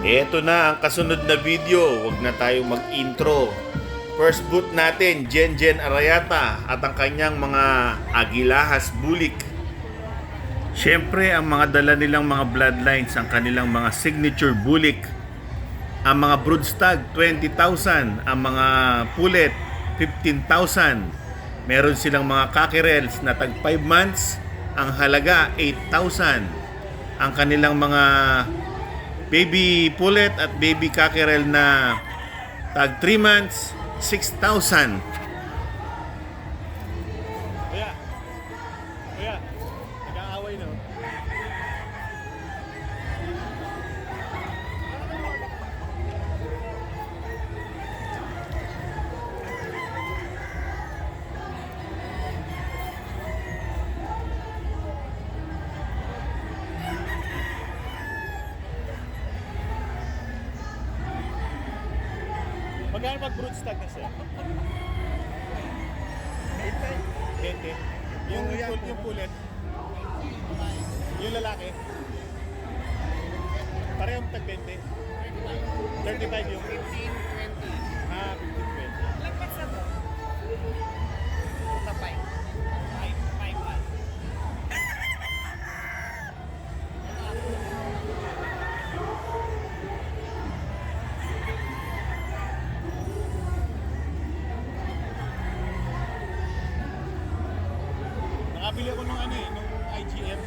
Ito na ang kasunod na video. Huwag na tayo mag-intro. First boot natin, Jen Jen Arayata at ang kanyang mga Agilahas Bulik. Siyempre, ang mga dala nilang mga bloodlines, ang kanilang mga signature bulik. Ang mga broodstag, 20,000. Ang mga pulet, 15,000. Meron silang mga cockerels na tag 5 months, ang halaga 8,000. Ang kanilang mga baby pullet at baby cockerel na tag 3 months, 6,000. Kuya. Kuya. Nag-aaway na. Magkano pag broodstag na siya? 20. Yung, yung, yung pulet. Yung lalaki. Parehong tag 20. 35 yung 15, 20. ah, 15, 20. Lagpas na to. Nakabili ako nung ano eh, nung IGM.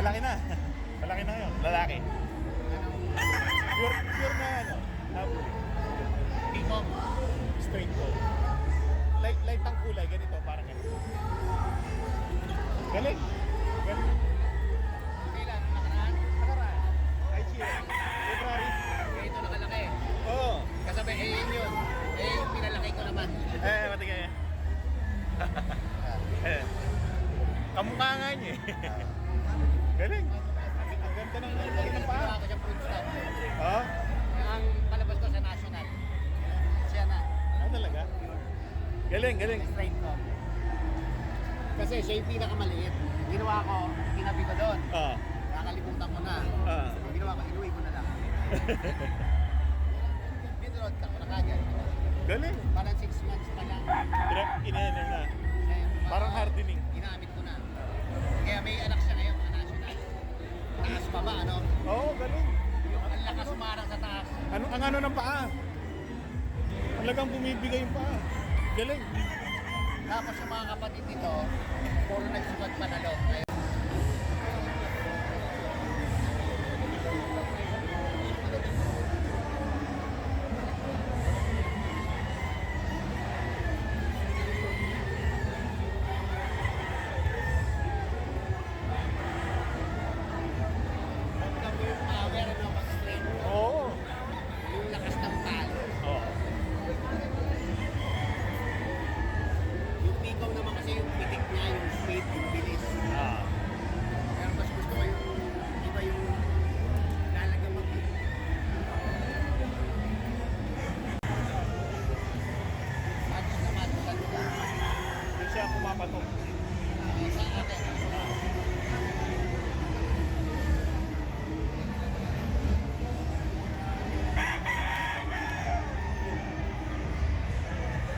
Malaki na. Malaki na yun. Lalaki. Pure, pure na ano. Na Dito. straight ko. Light, light ang kulay. Ganito, parang ganito. Galing. Kailan? Nakaraan? Nakaraan. IGM. February. Kaya ito nakalaki. Oo. Kasabi, eh yun yun. Eh yung pinalaki ko naman. Eh, matigay. eh. Kamukha nga niya eh. Galing. Ang ganda ng ang galing ng paa. Ginawa ko siyang food stop. Oh? Ang palabas ko sa national. Siya na. Ah, talaga? Galing, galing. Straight ko. Kasi siya yung pinakamaliit. Ginawa ko, kinabi ko doon. Ah. Nakalimutan ko na. Ah. Ang ginawa ko, inuwi ko na lang. Binroad ka ko na kagad. Galing. Parang 6 months pa lang. Pero inaano na. Parang hardening. Ginamit ko na. Kaya may anak siya ngayon, mga national. Taas pa ba, ano? Oo, oh, galing. Yung ang lakas sumarang sa taas. Ano, ang ano ng paa? Talagang bumibigay yung paa. Galing. Tapos yung mga kapatid nito,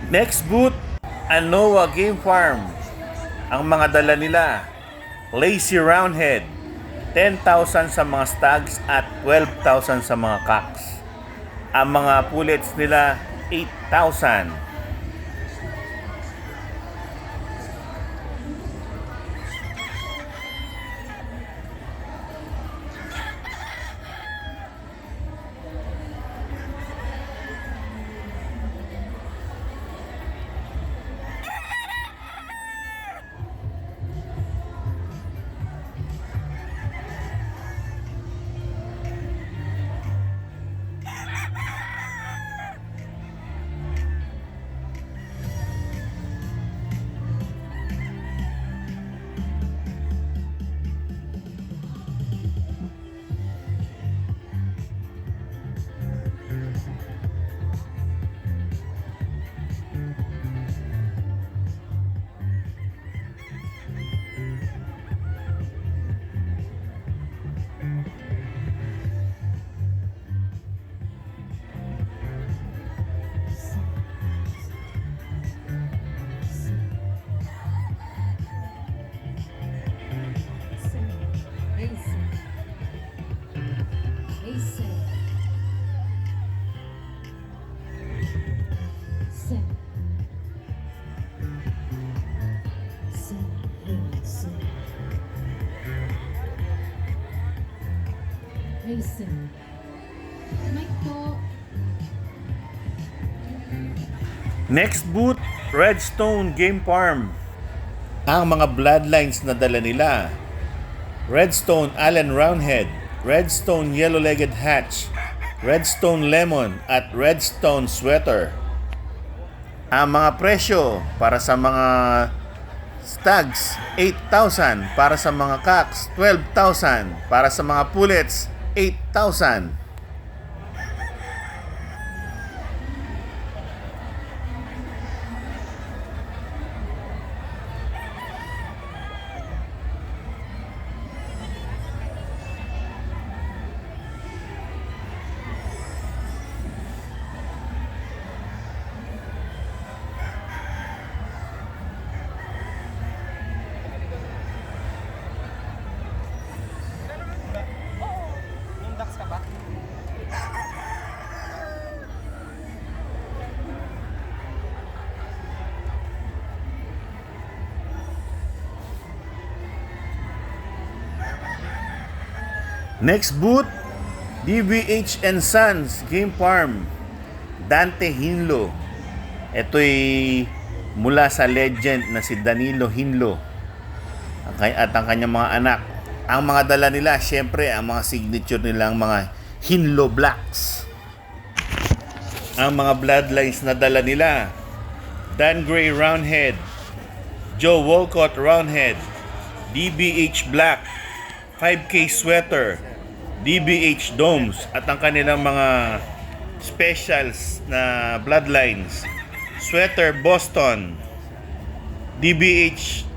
Next boot, Anoa Game Farm. Ang mga dala nila, Lazy Roundhead, 10,000 sa mga stags at 12,000 sa mga cocks. Ang mga pullets nila, 8,000. Next boot, Redstone Game Farm. Ang mga bloodlines na dala nila. Redstone Allen Roundhead, Redstone Yellow-Legged Hatch, Redstone Lemon at Redstone Sweater. Ang mga presyo para sa mga stags, 8,000. Para sa mga cocks, 12,000. Para sa mga pullets, 8,000. Next boot, DBH and Sons Game Farm. Dante Hinlo. Ito'y mula sa legend na si Danilo Hinlo at ang kanyang mga anak. Ang mga dala nila, syempre, ang mga signature nilang mga Hinlo Blacks. Ang mga bloodlines na dala nila, Dan Gray Roundhead, Joe Walcott Roundhead, DBH Black, 5K Sweater, DBH Domes at ang kanilang mga specials na bloodlines. Sweater Boston, DBH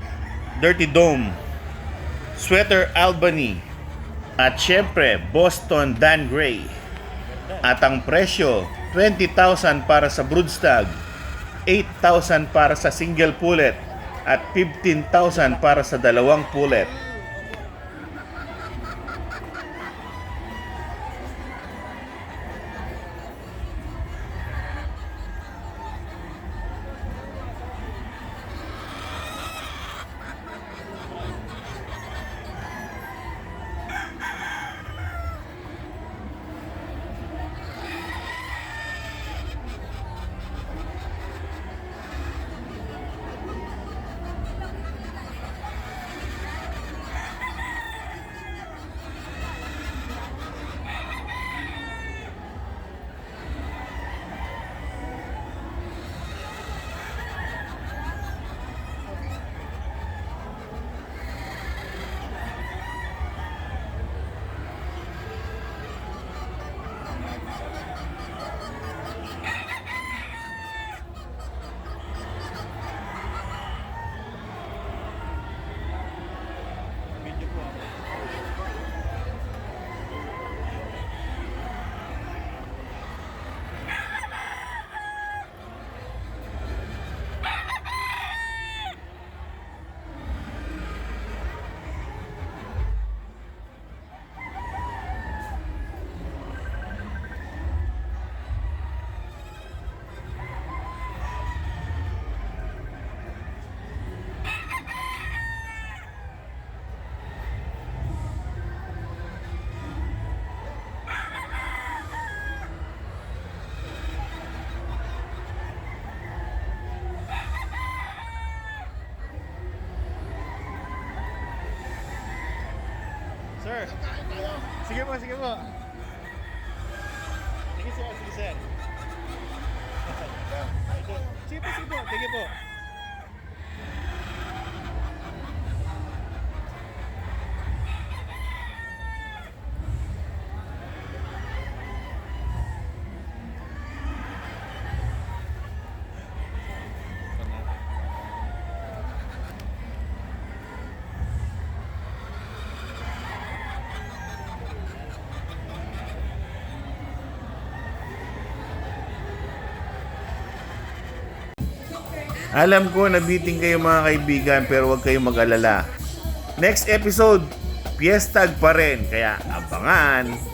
Dirty Dome, Sweater Albany, at syempre Boston Dan Gray. At ang presyo, 20,000 para sa broodstag, 8,000 para sa single pullet, at 15,000 para sa dalawang pullet. Sir. Sige po, sige po. Sige sir, sige sir. Sige po, sige po. Sige po. Alam ko nabiting kayo mga kaibigan pero huwag kayong mag-alala. Next episode, Piestag pa rin. Kaya abangan!